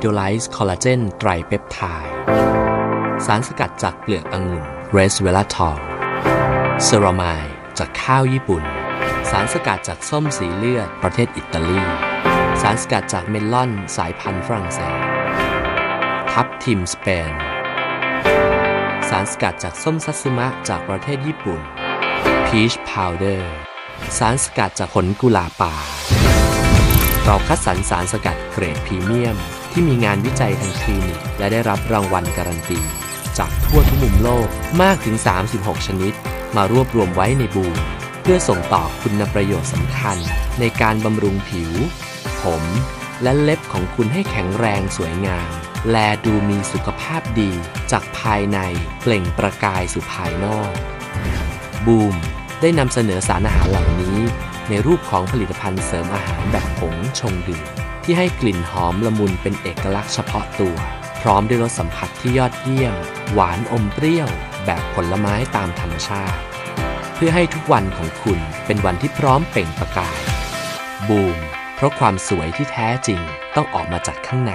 โดไลซ์คอลลาเจนไตรเปปไทด์สารสกัดจากเปลือกองุ่นเรสเวลาทอลเซรามายจากข้าวญี่ปุ่น สารสกัดจากส้มสีเลือดประเทศอิตาลี สารสกัดจากเมลอนสายพันธุ์ฝรั่งเศส ทับทิมสเปน สารสกัดจากส้มซัตสึมะจากประเทศญี่ปุ่น พีชพาวเดอร์ สารสกัดจากผลกุหลาบป่า เราคัดสรรสารสกัดเกรดพรีเมียม ที่มีงานวิจัยทางคลินิก และได้รับรางวัลการันตี จากทั่วทุกมุมโลกมากถึง 36 ชนิด มารวบรวมไว้ในบูมเพื่อส่งต่อคุณประโยชน์สำคัญ ในการบำรุงผิว ผม และเล็บของคุณให้แข็งแรงสวยงาม แลดูมีสุขภาพดี จากภายในเปล่งประกายสู่ภายนอก บูมได้นำเสนอสารอาหารเหล่านี้ ในรูปของผลิตภัณฑ์เสริมอาหารแบบผงชงดื่มที่ให้กลิ่นหอมละมุนเป็นเอกลักษณ์เฉพาะตัว พร้อมด้วยรสสัมผัสที่ยอดเยี่ยม หวานอมเปรี้ยว แบบผลไม้ตามธรรมชาติ เพื่อให้ทุกวันของคุณเป็นวันที่พร้อมเปล่งประกาย บูม เพราะความสวยที่แท้จริงต้องออกมาจากข้างใน